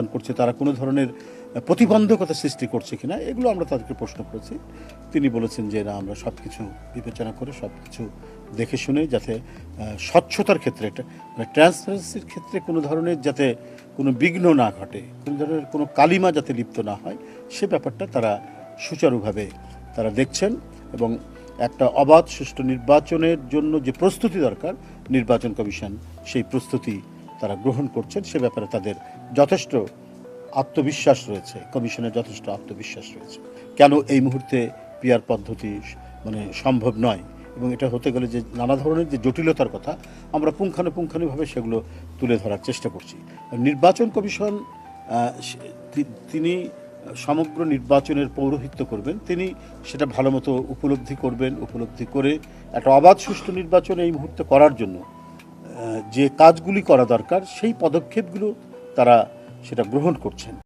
অবস্থান করছে, তারা কোনো ধরনের প্রতিবন্ধকতা সৃষ্টি করছে কিনা, এগুলো আমরা তাদেরকে প্রশ্ন করেছি। তিনি বলেছেন যে, না, আমরা সব কিছু বিবেচনা করে সব কিছু দেখে শুনে যাতে স্বচ্ছতার ক্ষেত্রে মানে ট্রান্সপারেন্সির ক্ষেত্রে কোনো ধরনের যাতে কোনো বিঘ্ন না ঘটে, কোনো ধরনের কোনো কালিমা যাতে লিপ্ত না হয়, সে ব্যাপারটা তারা সুচারুভাবে তারা দেখছেন এবং একটা অবাধ, সুষ্ঠু নির্বাচনের জন্য যে প্রস্তুতি দরকার, নির্বাচন কমিশন সেই প্রস্তুতি তারা গ্রহণ করছেন, সে ব্যাপারে তাদের যথেষ্ট আত্মবিশ্বাস রয়েছে, কমিশনের যথেষ্ট আত্মবিশ্বাস রয়েছে। কেন এই মুহূর্তে পিয়ার পদ্ধতি মানে সম্ভব নয়? এবং এটা হতে গেলে যে নানা ধরনের যে জটিলতার কথা, আমরা পুঙ্খানুপুঙ্খানুভাবে সেগুলো তুলে ধরার চেষ্টা করছি। নির্বাচন কমিশন তিনি সমগ্র নির্বাচনের পৌরোহিত্য করবেন, তিনি সেটা ভালো মতো উপলব্ধি করবেন, উপলব্ধি করে একটা অবাধ সুষ্ঠু নির্বাচন এই মুহূর্তে করার জন্য যে কাজগুলি করা দরকার সেই পদক্ষেপগুলো তারা সেটা গ্রহণ করছেন।